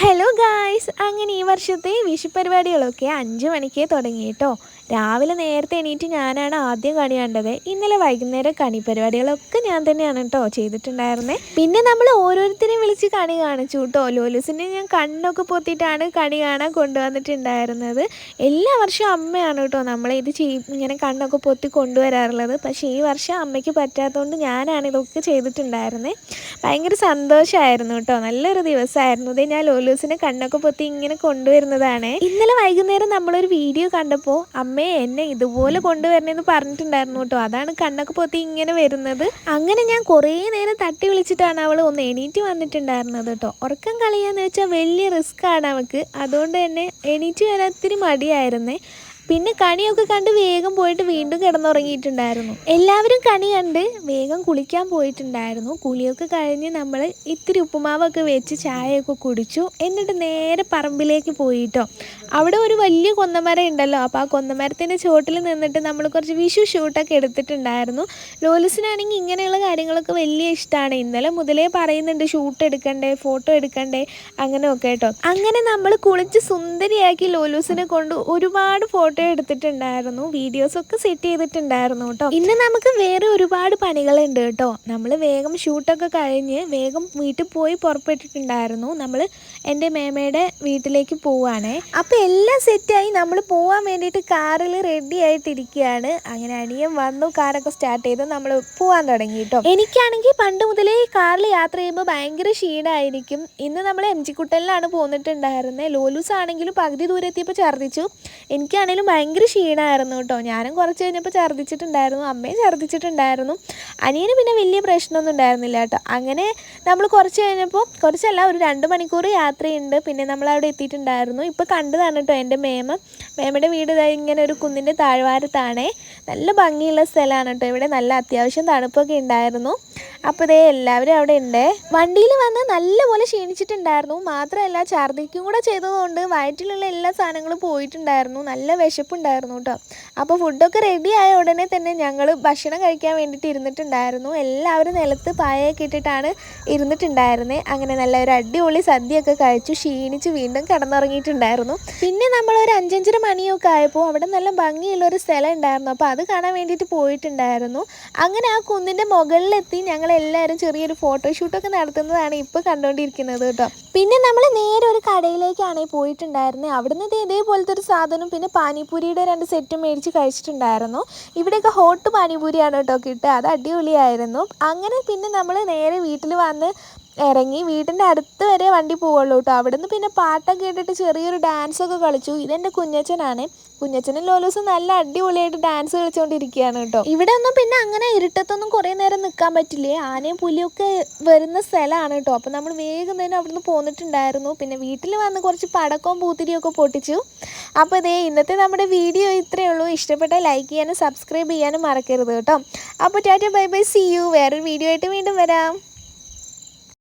Hello guys അങ്ങനെ ഈ വർഷത്തെ വിഷു പരിപാടികളൊക്കെ അഞ്ച് മണിക്ക് തുടങ്ങി കേട്ടോ. രാവിലെ നേരത്തെ എണീറ്റ് ഞാനാണ് ആദ്യം കണി കണ്ടത്. ഇന്നലെ വൈകുന്നേരം കണി പരിപാടികളൊക്കെ ഞാൻ തന്നെയാണ് കേട്ടോ ചെയ്തിട്ടുണ്ടായിരുന്നത് പിന്നെ നമ്മൾ ഓരോരുത്തരെയും വിളിച്ച് കണി കാണിച്ചു കേട്ടോ. ലോലൂസിനെ ഞാൻ കണ്ണൊക്കെ പൊത്തിയിട്ടാണ് കണി കാണാൻ കൊണ്ടുവന്നിട്ടുണ്ടായിരുന്നത്. എല്ലാ വർഷവും അമ്മയാണ് കേട്ടോ നമ്മളെ ഇത് ചെയ് ഇങ്ങനെ കണ്ണൊക്കെ പൊത്തി കൊണ്ടുവരാറുള്ളത്. പക്ഷേ ഈ വർഷം അമ്മയ്ക്ക് പറ്റാത്തതുകൊണ്ട് ഞാനാണ് ഇതൊക്കെ ചെയ്തിട്ടുണ്ടായിരുന്നത് ഭയങ്കര സന്തോഷമായിരുന്നു കേട്ടോ. നല്ലൊരു ദിവസമായിരുന്നു ഇത് ഞാൻ ലോലൂസിനെ കണ്ണൊക്കെ പൊത്തി ഇങ്ങനെ കൊണ്ടുവരുന്നതാണ്. ഇന്നലെ വൈകുന്നേരം നമ്മളൊരു വീഡിയോ കണ്ടപ്പോൾ അമ്മയെ എന്നെ ഇതുപോലെ കൊണ്ടുവരണമെന്ന് പറഞ്ഞിട്ടുണ്ടായിരുന്നു കേട്ടോ. അതാണ് കണ്ണൊക്കെ പൊത്തി ഇങ്ങനെ വരുന്നത്. അങ്ങനെ ഞാൻ കുറേ നേരം തട്ടി വിളിച്ചിട്ടാണ് അവൾ ഒന്ന് എണീറ്റ് വന്നിട്ടുണ്ടായിരുന്നത് കേട്ടോ. ഉറക്കം കളയാന്ന് വെച്ചാൽ വലിയ റിസ്ക് ആണ് അവൾക്ക് അതുകൊണ്ട് തന്നെ എണീറ്റ് വരാൻ മടിയായിരുന്നേ. പിന്നെ കണിയൊക്കെ കണ്ട് വേഗം പോയിട്ട് വീണ്ടും കിടന്നുറങ്ങിയിട്ടുണ്ടായിരുന്നു. എല്ലാവരും കണി കണ്ട് വേഗം കുളിക്കാൻ പോയിട്ടുണ്ടായിരുന്നു. കുളിയൊക്കെ കഴിഞ്ഞ് നമ്മൾ ഇത്തിരി ഉപ്പുമാവൊക്കെ വെച്ച് ചായയൊക്കെ കുടിച്ചു. എന്നിട്ട് നേരെ പറമ്പിലേക്ക് പോയിട്ടോ. അവിടെ ഒരു വലിയ കൊന്നമരം ഉണ്ടല്ലോ അപ്പോൾ ആ കൊന്നമരത്തിന്റെ ചുവട്ടിൽ നിന്നിട്ട് നമ്മൾ കുറച്ച് വിഷു ഷൂട്ടൊക്കെ എടുത്തിട്ടുണ്ടായിരുന്നു. ലോലിസിനാണെങ്കിൽ ഇങ്ങനെയുള്ള കാര്യങ്ങളൊക്കെ വലിയ ഇഷ്ടമാണ് ഇന്നലെ മുതലേ പറയുന്നുണ്ട് ഷൂട്ട് എടുക്കണ്ടേ ഫോട്ടോ എടുക്കണ്ടേ അങ്ങനെയൊക്കെ കേട്ടോ. അങ്ങനെ നമ്മൾ കുളിച്ച് സുന്ദരിയാക്കി ലോലൂസിനെ കൊണ്ട് ഒരുപാട് ഫോട്ടോ എടുത്തിട്ടുണ്ടായിരുന്നു. വീഡിയോസൊക്കെ സെറ്റ് ചെയ്തിട്ടുണ്ടായിരുന്നു കേട്ടോ ഇന്ന് നമുക്ക് വേറെ ഒരുപാട് പണികളുണ്ട് കേട്ടോ നമ്മൾ വേഗം ഷൂട്ടൊക്കെ കഴിഞ്ഞ് വേഗം വീട്ടിൽ പോയി പുറപ്പെട്ടിട്ടുണ്ടായിരുന്നു. നമ്മൾ എന്റെ മേമയുടെ വീട്ടിലേക്ക് പോവാണേ. അപ്പോൾ എല്ലാം സെറ്റായി നമ്മൾ പോവാൻ വേണ്ടിയിട്ട് കാറിൽ റെഡി ആയിട്ടിരിക്കുകയാണ്. അങ്ങനെ അനിയൻ വന്നു കാറൊക്കെ സ്റ്റാർട്ട് ചെയ്ത്. നമ്മൾ പോവാൻ തുടങ്ങി കേട്ടോ എനിക്കാണെങ്കിൽ പണ്ട് മുതലേ കാറിൽ യാത്ര ചെയ്യുമ്പോൾ ഭയങ്കര ക്ഷീണമായിരിക്കും ഇന്ന് നമ്മൾ എം ജി കുട്ടലിലാണ് പോന്നിട്ടുണ്ടായിരുന്നത് ലോലൂസ് ആണെങ്കിലും പകുതി ദൂരെത്തിയപ്പോൾ ഛർദ്ദിച്ചു. എനിക്കാണെങ്കിലും ഭയങ്കര ക്ഷീണമായിരുന്നു കേട്ടോ. ഞാനും കുറച്ച് കഴിഞ്ഞപ്പോൾ ഛർദ്ദിച്ചിട്ടുണ്ടായിരുന്നു അമ്മയും ഛർദ്ദിച്ചിട്ടുണ്ടായിരുന്നു. അനിയന് പിന്നെ വലിയ പ്രശ്നമൊന്നും ഉണ്ടായിരുന്നില്ല കേട്ടോ. അങ്ങനെ നമ്മൾ കുറച്ച് കഴിഞ്ഞപ്പോൾ കുറച്ചല്ല ഒരു രണ്ട് മണിക്കൂർ യാത്രയുണ്ട്. പിന്നെ നമ്മൾ അവിടെ എത്തിയിട്ടുണ്ടായിരുന്നു. ഇപ്പോൾ കണ്ടതാണ് കേട്ടോ എന്റെ മേമ. മേമയുടെ വീട് ഇങ്ങനെ ഒരു കുന്നിന്റെ താഴ്വാരത്താണേ. നല്ല ഭംഗിയുള്ള സ്ഥലമാണ് കേട്ടോ. ഇവിടെ നല്ല അത്യാവശ്യം തണുപ്പൊക്കെ ഉണ്ടായിരുന്നു. അപ്പോൾ ഇതേ എല്ലാവരും അവിടെ ഉണ്ട് വണ്ടിയിൽ വന്ന് നല്ലപോലെ ക്ഷീണിച്ചിട്ടുണ്ടായിരുന്നു. മാത്രമല്ല ഛർദ്ദിക്കും കൂടെ ചെയ്തതുകൊണ്ട് വയറ്റിലുള്ള എല്ലാ സാധനങ്ങളും പോയിട്ടുണ്ടായിരുന്നു. നല്ല വിശപ്പുണ്ടായിരുന്നു കേട്ടോ. അപ്പോൾ ഫുഡൊക്കെ റെഡി ആയ ഉടനെ തന്നെ ഞങ്ങൾ ഭക്ഷണം കഴിക്കാൻ വേണ്ടിയിട്ട് ഇരുന്നിട്ടുണ്ടായിരുന്നു. എല്ലാവരും നിലത്ത് പായൊക്കെ ഇട്ടിട്ടാണ് ഇരുന്നിട്ടുണ്ടായിരുന്നത് അങ്ങനെ നല്ല ഒരു അടിപൊളി സദ്യയൊക്കെ കഴിച്ചു. ക്ഷീണിച്ച് വീണ്ടും കിടന്നുറങ്ങിയിട്ടുണ്ടായിരുന്നു. പിന്നെ നമ്മൾ ഒരു അഞ്ചഞ്ചര മണിയൊക്കെ ആയപ്പോൾ അവിടെ നല്ല ഭംഗിയുള്ള ഒരു സ്ഥലം ഉണ്ടായിരുന്നു. അപ്പോൾ അത് കാണാൻ വേണ്ടിയിട്ട് പോയിട്ടുണ്ടായിരുന്നു. അങ്ങനെ ആ കുന്നിന്റെ മുകളിലെത്തി ഞങ്ങൾ എല്ലാവരും ചെറിയൊരു ഫോട്ടോഷൂട്ടൊക്കെ നടത്തുന്നതാണ് ഇപ്പോൾ കണ്ടുകൊണ്ടിരിക്കുന്നത് കേട്ടോ. പിന്നെ നമ്മൾ നേരെ ഒരു കടയിലേക്കാണ് പോയിട്ടുണ്ടായിരുന്നത് അവിടുന്ന് ഇത് ഇതേപോലത്തെ ഒരു സാധനം പിന്നെ പാനിപൂരിയുടെ രണ്ട് സെറ്റും മേടിച്ച് കഴിച്ചിട്ടുണ്ടായിരുന്നു. ഇവിടെയൊക്കെ ഹോട്ട് പാനിപൂരിയാണ് കേട്ടോ കിട്ടുക. അത് അടിപൊളിയായിരുന്നു. അങ്ങനെ പിന്നെ നമ്മൾ നേരെ വീട്ടിൽ വന്ന് ഇറങ്ങി വീടിന്റെ അടുത്ത് വരെ വണ്ടി പോവുള്ളൂ കേട്ടോ. അവിടുന്ന് പിന്നെ പാട്ടൊക്കെ കേട്ടിട്ട് ചെറിയൊരു ഡാൻസൊക്കെ കളിച്ചു. ഇതെന്റെ കുഞ്ഞച്ചനാണ് കുഞ്ഞച്ചനും ലോലൂസും നല്ല അടിപൊളിയായിട്ട് ഡാൻസ് കളിച്ചുകൊണ്ടിരിക്കുകയാണ് കേട്ടോ. ഇവിടെ ഒന്നും പിന്നെ അങ്ങനെ ഇരുട്ടത്തൊന്നും കുറേ നേരം നിൽക്കാൻ പറ്റില്ലേ? ആനയും പുലിയൊക്കെ വരുന്ന സ്ഥലമാണ് കേട്ടോ. അപ്പോൾ നമ്മൾ വേഗം തന്നെ അവിടുന്ന് പോന്നിട്ടുണ്ടായിരുന്നു. പിന്നെ വീട്ടിൽ വന്ന് കുറച്ച് പടക്കവും പൂത്തിരിയൊക്കെ പൊട്ടിച്ചു. അപ്പോൾ ഇതേ ഇന്നത്തെ നമ്മുടെ വീഡിയോ ഇത്രയേ ഉള്ളൂ. ഇഷ്ടപ്പെട്ട ലൈക്ക് ചെയ്യാനും സബ്സ്ക്രൈബ് ചെയ്യാനും മറക്കരുത് കേട്ടോ. അപ്പോൾ tata bye bye see you വേറൊരു വീഡിയോ ആയിട്ട് വീണ്ടും വരാം.